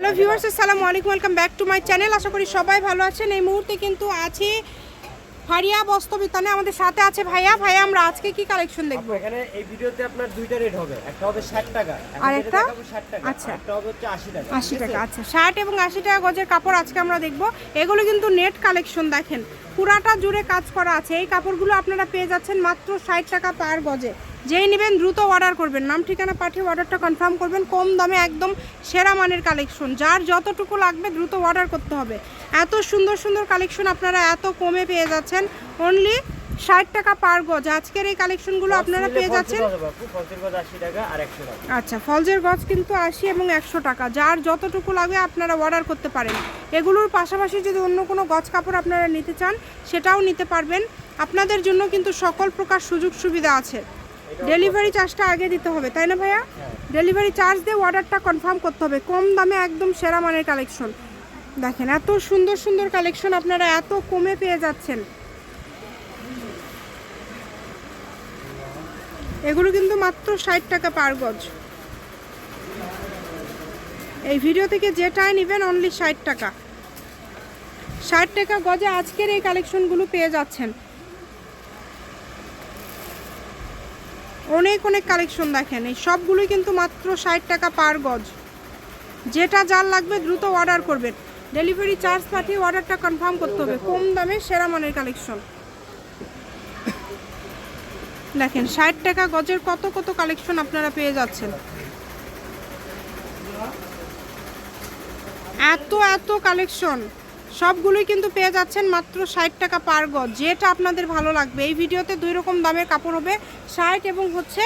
Hello viewers আসসালামু আলাইকুম welcome back to my channel আশা করি সবাই ভালো আছেন। এই মুহূর্তে কিন্তু আছি ফারিয়া বস্ত্রবিতানে আমাদের সাথে আছে ভাইয়া। ভাইয়া আমরা আজকে কি কালেকশন দেখব? এখানে এই ভিডিওতে আপনার দুইটা রেট হবে। একটা হবে 60 টাকা। আর একটা? দেখাবো 60 টাকা। আচ্ছা। একটা হবে হচ্ছে 80 টাকা। আশি ঠিক আছে? টাকা আচ্ছা। ষাট এবং আশি টাকা গজের কাপড় আজকে আমরা দেখব। এগুলো কিন্তু নেট কালেকশন দেখেন। পুরাটা জুড়ে কাজ করা আছে। এই কাপড়গুলো আপনারা পেয়ে যাচ্ছেন মাত্র ষাট টাকা পার গজে। যেই নেবেন দ্রুত অর্ডার করবেন। নাম ঠিকানা পাঠিয়ে অর্ডারটা কনফার্ম করবেন। কম দামে একদম সেরা মানের কালেকশন যার যতটুকু লাগবে দ্রুত অর্ডার করতে হবে। এত সুন্দর সুন্দর কালেকশন আপনারা এত কমে পেয়ে যাচ্ছেন। অনলি ষাট টাকা পার গজ। আজকের এই কালেকশনগুলো আপনারা পেয়ে যাচ্ছেন। ফলসের গজ হবে আপু, ফলসের গজ 80 টাকা আর 100 টাকা। আচ্ছা ফলজের গজ কিন্তু আশি এবং একশো টাকা। যার যতটুকু লাগবে আপনারা অর্ডার করতে পারেন। এগুলোর পাশাপাশি যদি অন্য কোনো গজ কাপড় আপনারা নিতে চান সেটাও নিতে পারবেন। আপনাদের জন্য কিন্তু সকল প্রকার সুযোগ সুবিধা আছে। ডেলিভারি চার্জটা আগে দিতে হবে তাই না ভাইয়া? ডেলিভারি চার্জ দিয়ে অর্ডারটা কনফার্ম করতে হবে কম দামে একদম সেরা মানের কালেকশন দেখেন এত সুন্দর সুন্দর কালেকশন আপনারা এত কমে পেয়ে যাচ্ছেন। এগুলো কিন্তু মাত্র ষাট টাকা পার গজ। এই ভিডিও থেকে যেটাই নেবেন অনলি ষাট টাকা। ষাট টাকা গজে আজকের এই কালেকশনগুলো পেয়ে যাচ্ছেন। অনেক অনেক কালেকশন দেখেন। এই সবগুলোই কিন্তু মাত্র ষাট টাকা পার গজ। যেটা যার লাগবে দ্রুত অর্ডার করবেন। ডেলিভারি চার্জ পাঠিয়ে অর্ডারটা কনফার্ম করতে হবে। কম দামে সেরা মানের কালেকশন দেখেন, ষাট টাকা গজের কত কত কালেকশন আপনারা পেয়ে যাচ্ছেন। এত এত কালেকশন সবগুলোই কিন্তু পেয়ে যাচ্ছেন মাত্র ষাট টাকা পার গজ। যেটা আপনাদের ভালো লাগবে। এই ভিডিওতে দুই রকম দামের কাপড় হবে। ষাট এবং হচ্ছে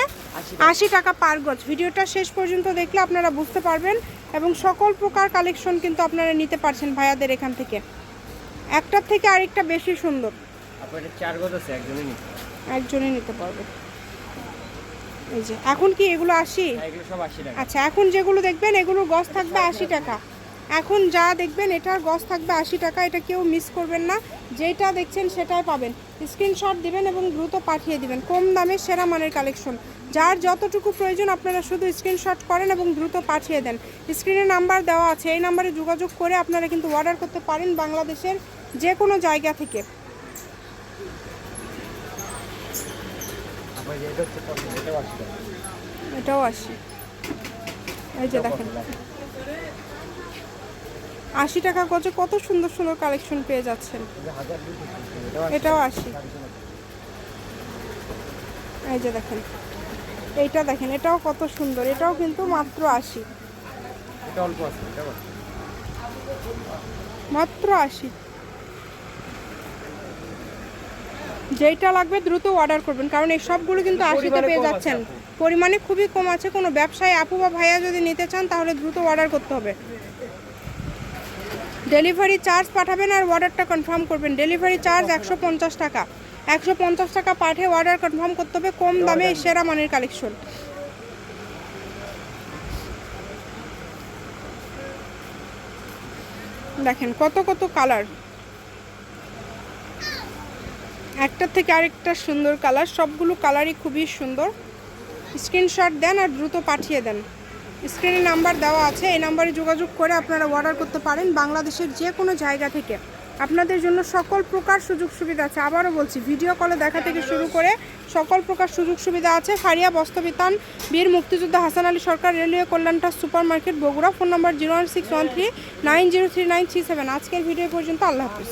আশি টাকা। পার গজ। ভিডিওটা শেষ পর্যন্ত দেখলে আপনারা বুঝতে পারবেন এবং সকল প্রকার কালেকশন কিন্তু আপনারা নিতে পারছেন ভাইয়াদের এখান থেকে। একটার থেকে আরেকটা বেশি সুন্দর। আপনার চার গজ আছে একজনই নিতে একজনই নিতে পারবে। এই যে এখন কি এগুলো আশি? হ্যাঁ, এগুলো সব 80 টাকা। আচ্ছা এখন যেগুলো দেখবেন এগুলোর গজ থাকবে আশি টাকা। এখন যা দেখবেন এটার গস থাকবে আশি টাকা এটা কেউ মিস করবেন না। যেটা দেখছেন সেটাই পাবেন। স্ক্রিনশট দিবেন এবং দ্রুত পাঠিয়ে দিবেন। কম দামে সেরা মানের কালেকশন যার যতটুকু প্রয়োজন আপনারা শুধু স্ক্রিনশট করেন এবং দ্রুত পাঠিয়ে দেন। স্ক্রিনে নাম্বার দেওয়া আছে। এই নাম্বারে যোগাযোগ করে আপনারা কিন্তু অর্ডার করতে পারেন বাংলাদেশের যে কোনো জায়গা থেকে। আপনার যে এটা হচ্ছে পছন্দ এটাও 80 টাকা। এটাও আসি এই যে দেখেন। আশি টাকা গজে কত সুন্দর সুন্দর কালেকশন পেয়ে যাচ্ছেন। এটাও আশি। এই যে দেখেন এইটা দেখেন এটাও কত সুন্দর এটাও কিন্তু মাত্র আশি। মাত্র আশি। যেটা লাগবে দ্রুত অর্ডার করবেন কারণ এই সবগুলো কিন্তু আশিতে পেয়ে যাচ্ছেন। পরিমাণে খুবই কম আছে কোনো ব্যবসায়ী আপু বা ভাইয়া যদি নিতে চান তাহলে দ্রুত অর্ডার করতে হবে। ডেলিভারি চার্জ পাঠাবেন আর অর্ডারটা কনফার্ম করবেন। ডেলিভারি চার্জ একশো পঞ্চাশ টাকা। একশো পঞ্চাশ টাকা পাঠিয়ে অর্ডার কনফার্ম করতে হবে কম দামে সেরা মানের কালেকশন। দেখেন কত কত কালার। একটার থেকে আরেকটা সুন্দর কালার। সবগুলো কালারই খুবই সুন্দর। স্ক্রিনশট দেন আর দ্রুত পাঠিয়ে দেন। স্ক্রিনে নাম্বার দেওয়া আছে, এই নাম্বারে যোগাযোগ করে আপনারা অর্ডার করতে পারেন বাংলাদেশের যে কোনো জায়গা থেকে। আপনাদের জন্য সকল প্রকার সুযোগ সুবিধা আছে। আবারও বলছি ভিডিও কলে দেখা থেকে শুরু করে সকল প্রকার সুযোগ সুবিধা আছে। ফারিয়া বস্তবিতান বীর মুক্তিযোদ্ধা Hasan Ali Sarkar, railway কল্যাণটা super market Bogura. Phone number zero one six one three nine zero three nine three seven আজকের ভিডিও পর্যন্ত আল্লাহ হাফিজ।